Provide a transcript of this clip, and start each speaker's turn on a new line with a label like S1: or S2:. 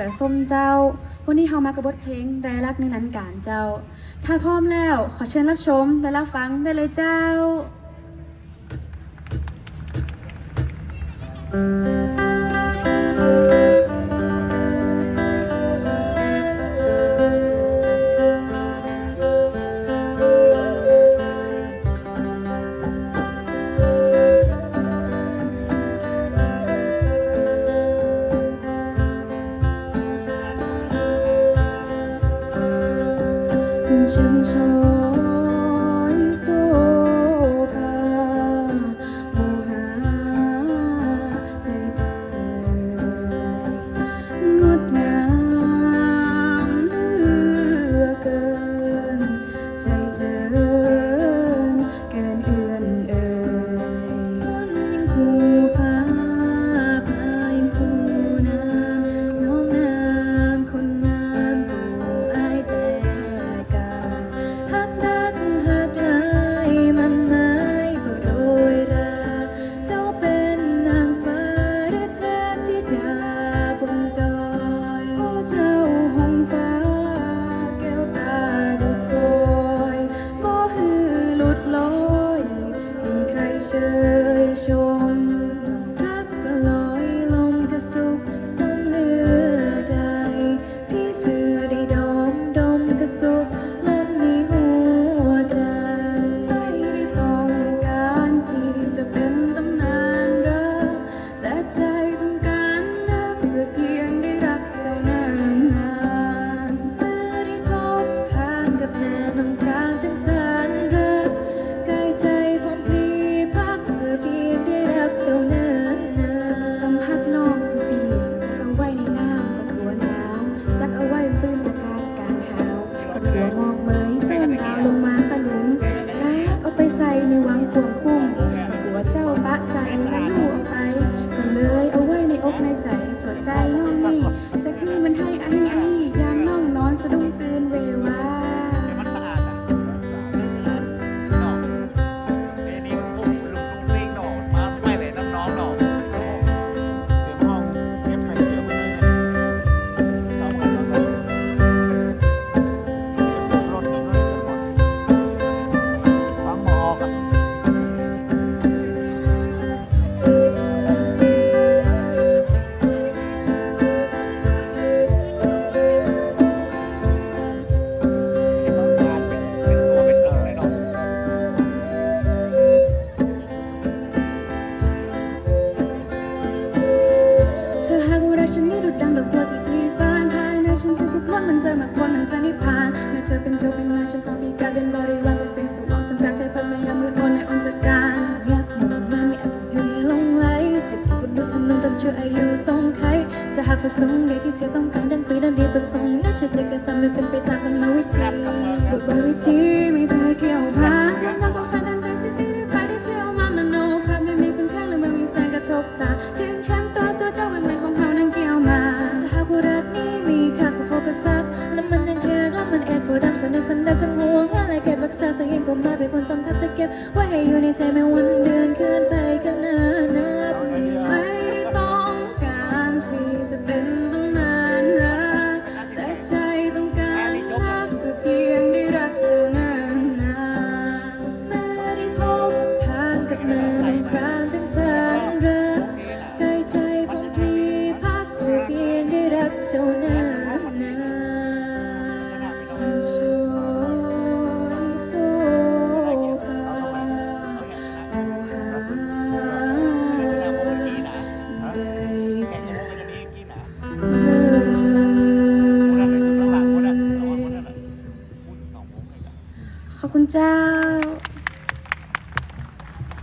S1: สือส้มเจ้า วันนี้เฮามากับบทเพลงได้รักในนันการเจ้า ถ้าพร้อมแล้วขอเชิญรับชมและรับฟังได้เลยเจ้าฉัน ชอ มันให้อ้ไอ้ นจะสุขล้นมันจะมากวนมันจะนิพพานในเธอเป็นตัวเป็นนายฉันพร้อมมีกายเป็นบริวารเป็นสิ่งสว่างทำกลางใจตอนไม่ยามมืดมนในอนจัการอยากมองมันไม่อาจอยู่ในลงไหลจิตบุญดูทำนองตามชั่วอายุทรงใครจะหากประสงค์ใดที่เธอต้องการดันไปดันดีประสงค์นั้นฉันจะกระทำให้เป็นไปตามกรรมวิธีบทบวิธีไม่เธอเกี่ยวพาน วงอะไรเก็บรักษาสยินก็มาเป็นคนจำทับจะเก็บไว้ให้อยู่ในใจไม่วันเดือนเคลื่อนไปกันานนับไม่ได้ต้องการที่จะเป็นตำนานรักแต่ใจต้องการรักเพื่อเพียงได้รักเท่านั้นนานเมื่อได้พบผ่านกับแม่น้ำครามจังสารรักกายใจผมพลีพักเพื่อเพียงได้รักเจ้านาน 红枣